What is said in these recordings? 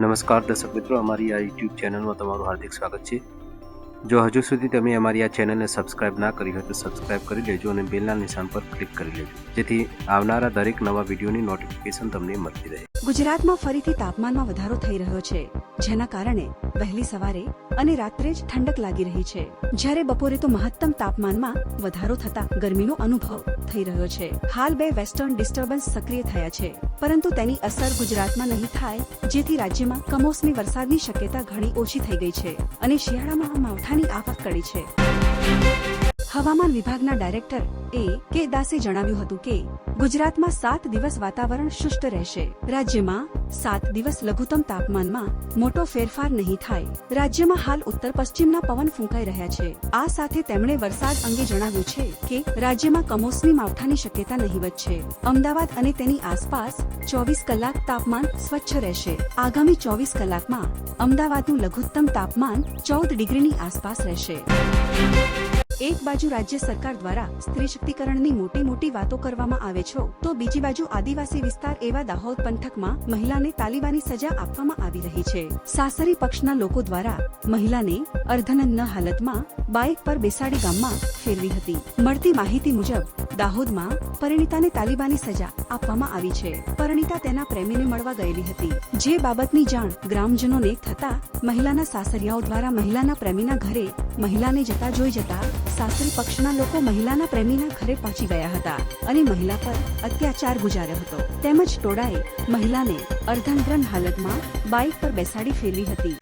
નમસ્કાર દર્શક મિત્રો, અમારી આ યુટ્યુબ ચેનલમાં તમારું હાર્દિક સ્વાગત છે. જો હજુ સુધી તમે અમારી આ ચેનલને સબસ્ક્રાઇબ ના કરી હોય તો સબસ્ક્રાઇબ કરી લેજો અને બેલના નિશાન પર ક્લિક કરી લેજો. જેથી આવનારા દરેક નવા વિડીયોની નોટિફિકેશન તમને મળતી રહે. ગુજરાતમાં ફરીથી તાપમાનમાં વધારો થઈ રહ્યો છે, જેના કારણે વહેલી સવારે અને રાત્રે જ ઠંડક લાગી રહી છે. જ્યારે બપોરે તો મહત્તમ તાપમાનમાં વધારો થતા ગરમીનો અનુભવ થઈ રહ્યો છે. હાલ બે વેસ્ટર્ન ડિસ્ટર્બન્સ સક્રિય થયા છે. પરંતુ તેની અસર ગુજરાતમાં નહીં થાય, જેથી રાજ્યમાં કમોસમી વરસાદની શક્યતા ઘણી ઓછી થઈ ગઈ છે અને શિયાળામાં માવઠાની આફત ટળી છે. હવામાન વિભાગના ડાયરેક્ટર એ કે દાસે જણાવ્યું હતું કે ગુજરાતમાં સાત દિવસ વાતાવરણ શુષ્ક રહેશે. રાજ્યમાં સાત દિવસ લઘુત્તમ તાપમાનમાં મોટો ફેરફાર નહીં થાય. રાજ્યમાં હાલ ઉત્તર પશ્ચિમના પવન ફૂંકાઈ રહ્યા છે. આ સાથે તેમણે વરસાદ અંગે જણાવ્યું છે કે રાજ્યમાં કમોસમી માવઠાની શક્યતા નહીવત છે. અમદાવાદ અને તેની આસપાસ ચોવીસ કલાક તાપમાન સ્વચ્છ રહેશે. આગામી ચોવીસ કલાકમાં અમદાવાદનું લઘુત્તમ તાપમાન ચૌદ ડિગ્રીની આસપાસ રહેશે. એક બાજુ રાજ્ય સરકાર દ્વારા સ્ત્રી શક્તિકરણની મોટી મોટી વાતો કરવામાં આવે છે, તો બીજી બાજુ આદિવાસી વિસ્તાર એવા દાહોદ પંથકમાં મહિલાને તાલિબાની સજા આપવામાં આવી રહી છે. સાસરી પક્ષના લોકો દ્વારા મહિલાને અર્ધનગ્ન હાલતમાં બાઇક પર બેસાડી ગામમાં ફેરવી હતી. મળતી માહિતી મુજબ દાહોદમાં પરિણીતાને તાલિબાની સજા આપવામાં આવી છે. પરિણીતા તેના પ્રેમીને મળવા ગયેલી હતી. જે બાબતની જાણ ગ્રામજનોને થતા મહિલાના સાસરિયાઓ દ્વારા મહિલાના પ્રેમીના ઘરે મહિલાને જતા જોઈ જતા સાસરી પક્ષના લોકો મહિલાના પ્રેમીના ઘરે પહોંચી ગયા હતા અને મહિલા પર અત્યાચાર ગુજાર્યો હતો. તેમજ ટોળાએ મહિલાને અર્ધનગ્ન હાલતમાં બાઇક પર બેસાડી ફેરવી હતી.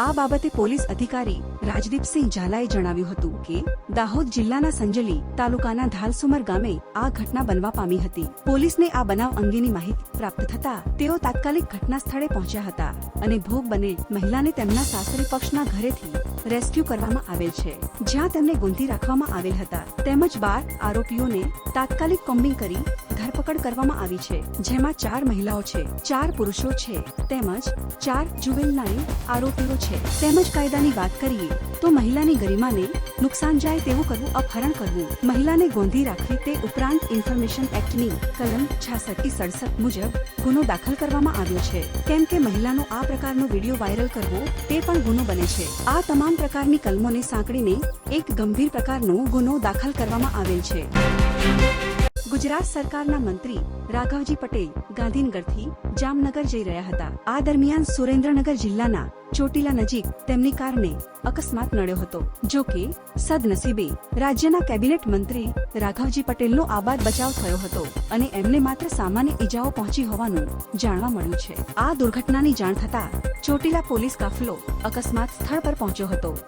આ બાબતે પોલીસ અધિકારી રાજદીપસિંહ ઝાલાએ જણાવ્યું હતું કે, દાહોદ જિલ્લાના સંજલી તાલુકાના ધાલસુમર ગામે આ ઘટના બનવા પામી હતી. પોલીસને આ બનાવ અંગેની માહિતી પ્રાપ્ત થતા તેઓ તાત્કાલિક ઘટના સ્થળે પહોંચ્યા હતા અને ભોગ બને મહિલાને તેમના સાસરી પક્ષના ઘરેથી રેસ્ક્યુ કરવામાં આવેલ છે. જ્યાં તેમને ગુંથી રાખવામાં આવેલ હતા. તેમજ બાર આરોપીઓને તાત્કાલિક કોમ્બિંગ કરી ધરપકડ કરવામાં આવી છે, જેમાં ચાર મહિલાઓ છે, ચાર પુરુષો છે, તેમજ ચાર જુવેલનાઈ આરોપીઓ છે. તેમજ કાયદાની વાત કરીએ, તો મહિલાની ગરિમાને નુકસાન જાય તેવું કરવું, અપહરણ કરવું. મહિલાને ગોંધી રાખવી તે ઉપરાંત ઇન્ફોર્મેશન એક્ટની કલમ છાસઠથી સડસઠ મુજબ ગુનો દાખલ કરવામાં આવ્યો છે. કેમ કે મહિલાનો આ પ્રકારનો વીડિયો વાયરલ કરવો, તે પણ ગુનો બને છે. આ તમામ પ્રકારની કલમોને સાંકળીને એક ગંભીર પ્રકારનો ગુનો દાખલ કરવામાં આવેલ છે. ગુજરાત સરકારના મંત્રી રાઘવજી પટેલ ગાંધીનગરથી જામનગર જઈ રહ્યા હતા. આ દરમિયાન સુરેન્દ્રનગર જિલ્લાના ચોટીલા નજીક તેમની કારને અકસ્માત નડ્યો હતો. જો કે, સદનસીબે રાજ્યના કેબિનેટ મંત્રી રાઘવજી પટેલનો આબાદ બચાવ થયો હતો અને એમને માત્ર સામાન્ય ઈજાઓ પહોંચી હોવાનું જાણવા મળ્યું છે. આ દુર્ઘટનાની જાણ થતા ચોટીલા પોલીસ કાફલો અકસ્માત સ્થળ પર પહોંચ્યો હતો.